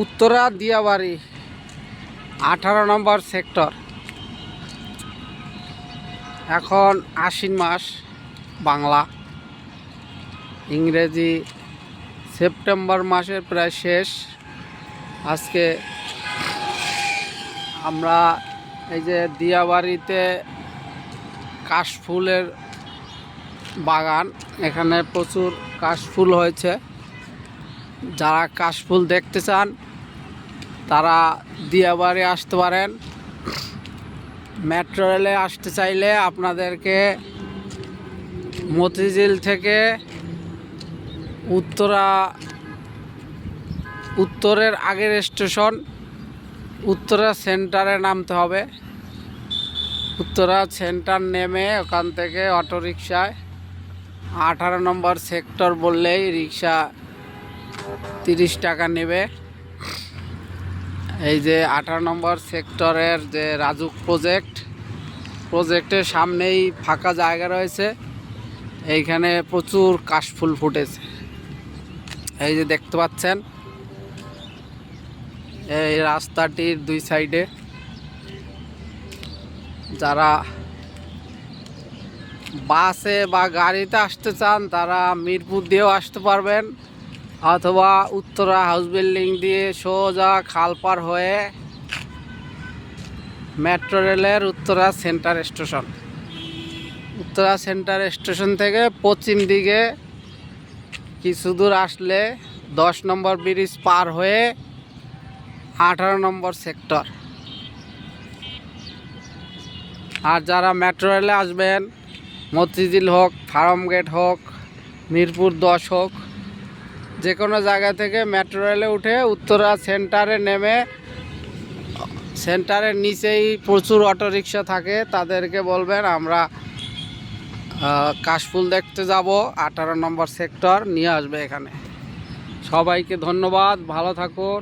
উত্তরা দিয়াবাড়ি, আঠারো নম্বর সেক্টর। এখন আশ্বিন মাস, বাংলা। ইংরেজি সেপ্টেম্বর মাসের প্রায় শেষ। আজকে আমরা এই যে দিয়াবাড়িতে কাশফুলের বাগান, এখানে প্রচুর কাশফুল হয়েছে। যারা কাশফুল দেখতে চান, তারা দিয়াবাড়ি আসতে পারেন। মেট্রো রেলে আসতে চাইলে আপনাদেরকে মতিঝিল থেকে উত্তরা, উত্তরের আগের স্টেশন, উত্তরা সেন্টারে নামতে হবে। উত্তরা সেন্টার নেমে ওখান থেকে অটোরিকশায় আঠারো নম্বর সেক্টর বললেই রিক্সা তিরিশ টাকা নেবে। এই যে আঠারো নম্বর সেক্টরের যে রাজুক প্রজেক্ট প্রজেক্টের সামনেই ফাঁকা জায়গা রয়েছে। এইখানে প্রচুর কাশফুল ফুটেছে। এই যে দেখতে পাচ্ছেন, এই রাস্তাটির দুই সাইডে যারা বাসে বা গাড়িতে আসতে চান, তারা মিরপুর দিয়েও আসতে পারবেন। অথবা উত্তরা হাউস বিল্ডিং দিয়ে সোজা খালপার হয়ে মেট্রো রেলের Uttara centre station Uttara centre station থেকে পশ্চিম দিকে কিছু দূর আসলে দশ নম্বর ব্রিজ পার হয়ে আঠারো নম্বর সেক্টর আর যারা মেট্রো রেলে আসবেন, মতিঝিল হোক ফার্ম গেট হোক, মিরপুর দশ হোক যে কোনো জায়গা থেকে মেট্রো রেলে উঠে উত্তরা সেন্টারে নেমে সেন্টারের নিচেই প্রচুর অটোরিকশা থাকে, তাদেরকে বলবেন, আমরা কাশফুল দেখতে যাব, আঠারো নম্বর সেক্টর নিয়ে আসবে এখানে। সবাইকে ধন্যবাদ, ভালো থাকুন।